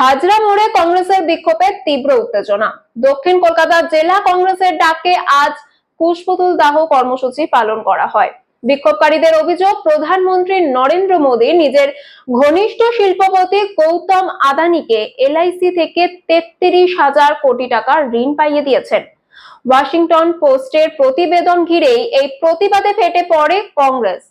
হাজরা মোড়ে কংগ্রেসের বিক্ষোভের তীব্র উত্তেজনা। দক্ষিণ কলকাতা জেলা কংগ্রেসের ডাকে আজ কুশপুতুল দাহ কর্মসূচি পালন করা হয়। বিক্ষোভকারীদের অভিযোগ, প্রধানমন্ত্রী নরেন্দ্র মোদী নিজের ঘনিষ্ঠ শিল্পপতি গৌতম আদানিকে এলআইসি থেকে তেত্রিশ হাজার কোটি টাকা ঋণ পাইয়ে দিয়েছেন। ওয়াশিংটন পোস্টের প্রতিবেদন ঘিরেই এই প্রতিবাদে ফেটে পড়ে কংগ্রেস।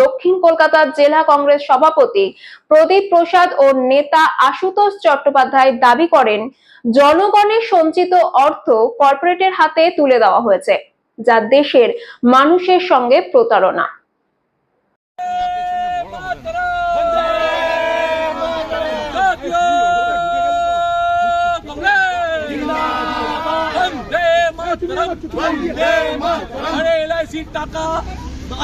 দক্ষিণ কলকাতার জেলা কংগ্রেস সভাপতি প্রদীপ প্রসাদ ও নেতা আশুতোষ চট্টোপাধ্যায় দাবি করেন, জনগণের সঞ্চিত অর্থ কর্পোরেটের হাতে তুলে দেওয়া হয়েছে, যা দেশের মানুষের সঙ্গে প্রতারণা। টাকা।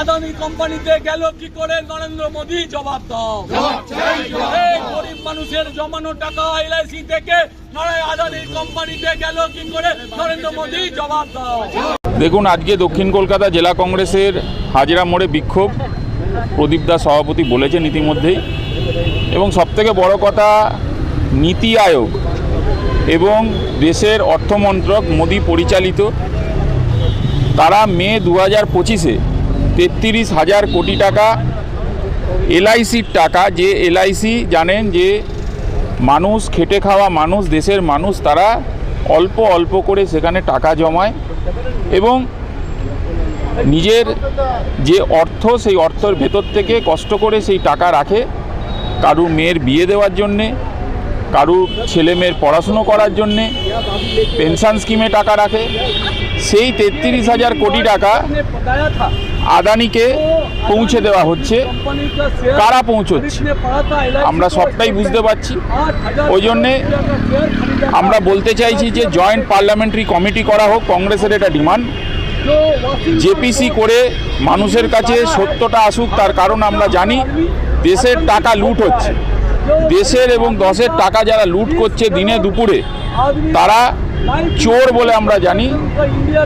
আদানি কোম্পানিতে গেল কি করে? নরেন্দ্র মোদী জবাব দাও। এই গরিব মানুষের জমানো টাকা এলআইসি থেকে আদানি কোম্পানিতে গেল কি করে? নরেন্দ্র মোদী জবাব দাও। দেখুন আজকে দক্ষিণ কলকাতা জেলা কংগ্রেসের হাজিরা মোড়ে বিক্ষোভ। প্রদীপ দাস সভাপতি বলেছেন ইতিমধ্যেই। এবং সবথেকে বড় কথা নীতি আয়োগ এবং দেশের অর্থমন্ত্রক মোদি পরিচালিত। তারা মে দু হাজার পঁচিশে তেত্রিশ হাজার কোটি টাকা এলআইসির টাকা। যে এলআইসি জানেন যে মানুষ, খেটে খাওয়া মানুষ, দেশের মানুষ, তারা অল্প অল্প করে সেখানে টাকা জমায় এবং নিজের যে অর্থ, সেই অর্থের ভেতর থেকে কষ্ট করে সেই টাকা রাখে। কারু মেয়ের বিয়ে দেওয়ার জন্যে কারু ছেলে মেয়ের পড়াশুনো করার জন্যে, পেনশন স্কিমে টাকা রাখে। সেই তেত্রিশ হাজার কোটি টাকা আদানিকে পৌঁছে দেওয়া হচ্ছে। কারা পৌঁছচ্ছে? আমরা সবটাই বুঝতে পারছি। ওই জন্যে আমরা বলতে চাইছি যে জয়েন্ট পার্লামেন্টারি কমিটি করা হোক, কংগ্রেসের এটা ডিমান্ড। জেপিসি করে মানুষের কাছে সত্যটা আসুক, তার কারণ আমরা জানি দেশের টাকা লুট হচ্ছে। দেশের এবং দশের টাকা যারা লুট করছে দিনে দুপুরে, তারা চোর বলে আমরা জানি।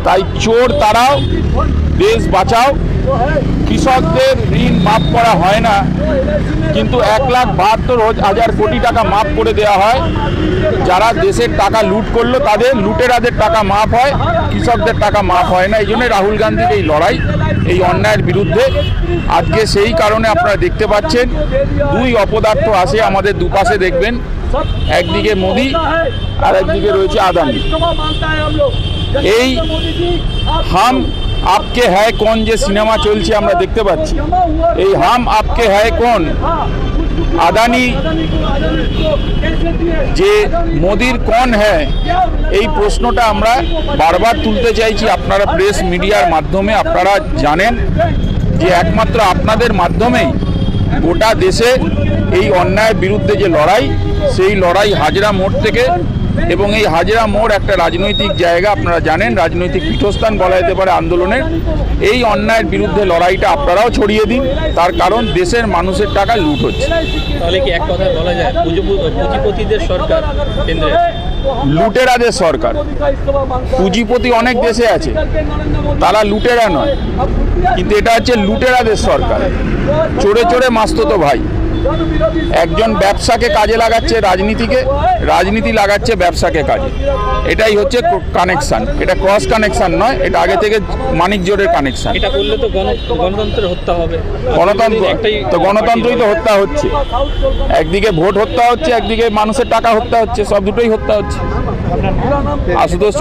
তাই চোর তারাও দেশ বাঁচাও। কৃষকদের ঋণ মাফ করা হয় না। কিন্তু এক লাখ বাহাত্তর হাজার কোটি টাকা মাফ করে দেওয়া হয়। যারা দেশের টাকা লুট করল, তাদের লুটেরাদের টাকা মাফ হয়। কৃষকদের টাকা মাফ হয় না। এই জন্য রাহুল গান্ধীর এই লড়াই, এই অন্যায়ের বিরুদ্ধে। আজকে সেই কারণে আপনারা দেখতে পাচ্ছেন, দুই অপদার্থ আসে আমাদের দুপাশে দেখবেন। একদিকে মোদি আর একদিকে রয়েছে আদানি। এই হাম আপকে হ্যায় কোন যে সিনেমা চলছে আমরা দেখতে পাচ্ছি এই হাম আপকে হ্যায় কোন আদানি যে মোদির কোন হ্যায় এই প্রশ্নটা আমরা বারবার তুলতে চাইছি আপনারা প্রেস মিডিয়ার মাধ্যমে, আপনারা জানেন যে একমাত্র আপনাদের মাধ্যমেই গোটা দেশে এই অন্যায়ের বিরুদ্ধে যে লড়াই, সেই লড়াই হাজরা মোড় থেকে এবং এই হাজরা মোড় একটা রাজনৈতিক জায়গা আপনারা জানেন রাজনৈতিক পীঠস্থান বলা যেতে পারে আন্দোলনের। এই অন্যায়ের বিরুদ্ধে লড়াইটা আপনারাও ছড়িয়ে দিন তার কারণ দেশের মানুষের টাকা লুট হচ্ছে। তাহলে কি এক কথায় বলা যায় পুঁজিপতিদের সরকার কেন্দ্রে? লুটেরাদের সরকার পুঁজিপতি অনেক দেশে আছে তারা লুটেরা নয়। কিন্তু এটা হচ্ছে লুটেরাদের সরকার। চোরে চোরে মাস্ত তো ভাই। একজন ব্যবসাকে কাজে লাগাচ্ছে রাজনীতিকে রাজনীতি লাগাচ্ছে ব্যবসাকে কাজে। এটাই হচ্ছে কানেকশন এটা ক্রস কানেকশান নয় এটা আগে থেকে মানিক জোরের কানেকশন এটা করলে তো গণতন্ত্রের হত্যা হবে। গণতন্ত্র তো গণতন্ত্রই তো হত্যা হচ্ছে। একদিকে ভোট হত্যা হচ্ছে একদিকে মানুষের টাকা হত্যা হচ্ছে সব দুটোই হত্যা হচ্ছে। আশুতোষ